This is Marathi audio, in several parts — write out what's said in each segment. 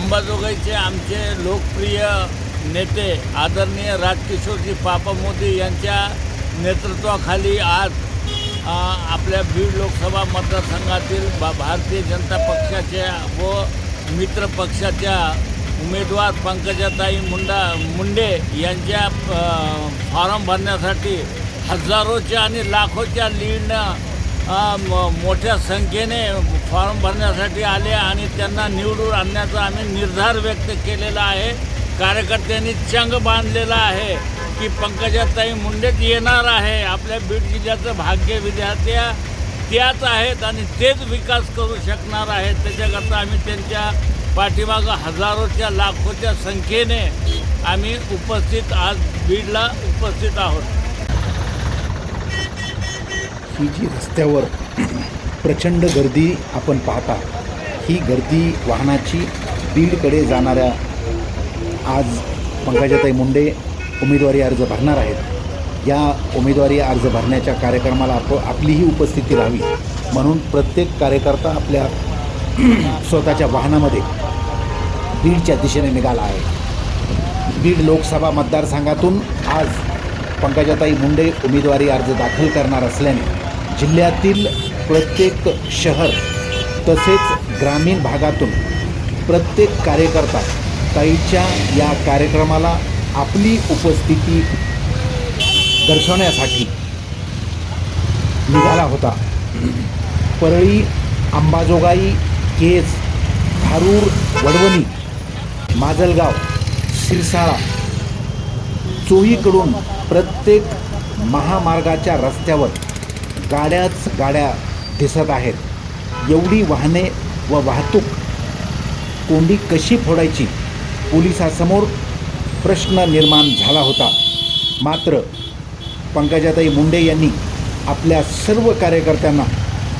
अंबाजोगाईचे आमचे लोकप्रिय नेते आदरणीय राजकिशोरजी पापा मोदी यांच्या नेतृत्वाखाली आज आपल्या बीड लोकसभा मतदारसंघातील भा भारतीय जनता पक्षाच्या व मित्र पक्षाच्या उमेदवार पंकजाताई मुंडा मुंडे यांच्या फॉर्म भरण्यासाठी हजारोच्या आणि लाखोच्या लीडनं मोठ्या संख्येने फॉर्म भरण्यासाठी आले आणि त्यांना निवडून आणण्याचा आम्ही निर्धार व्यक्त केलेला आहे. कार्यकर्त्यांनी चंग बांधलेला आहे की पंकजाताई मुंडेच येणार आहे. आपल्या बीड जिल्ह्याचं भाग्य विद्यार्थ्या त्याच आहेत आणि तेच विकास करू शकणार आहेत. त्याच्याकरता आम्ही त्यांच्या पाठीमागं हजारोच्या लाखोच्या संख्येने आम्ही उपस्थित आज बीडला उपस्थित आहोत. की जी रस्त्यावर प्रचंड गर्दी आपण पाहता ही गर्दी वाहनाची बीडकडे जाणाऱ्या आज पंकजाताई मुंडे उमेदवारी अर्ज भरणार आहेत. या उमेदवारी अर्ज भरण्याच्या कार्यक्रमाला आप आपलीही उपस्थिती राहावी. म्हणून प्रत्येक कार्यकर्ता आपल्या स्वतःच्या वाहनामध्ये बीडच्या दिशेने निघाला आहे. बीड लोकसभा मतदारसंघातून आज पंकजाताई मुंडे उमेदवारी अर्ज दाखल करणार असल्याने जिल्ह्यातील प्रत्येक शहर तसेच ग्रामीण भागातून प्रत्येक कार्यकर्ता ताईच्या या कार्यक्रमाला आपली उपस्थिती दर्शवण्यासाठी निघाला होता. परळी अंबाजोगाई केज धारूर वडवणी माजलगाव शिरसाळा चोहीकडून प्रत्येक महामार्गाच्या रस्त्यावर गाड्याच गाड्या दिसत आहेत. एवढी वाहने व वाहतूक कोंडी कशी फोडायची? पोलिसासमोर प्रश्न निर्माण झाला होता. मात्र पंकजाताई मुंडे यांनी आपल्या सर्व कार्यकर्त्यांना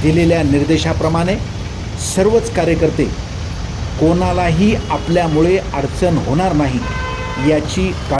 दिलेल्या निर्देशाप्रमाणे सर्वच कार्यकर्ते कोणालाही आपल्यामुळे अडचण होणार नाही याची का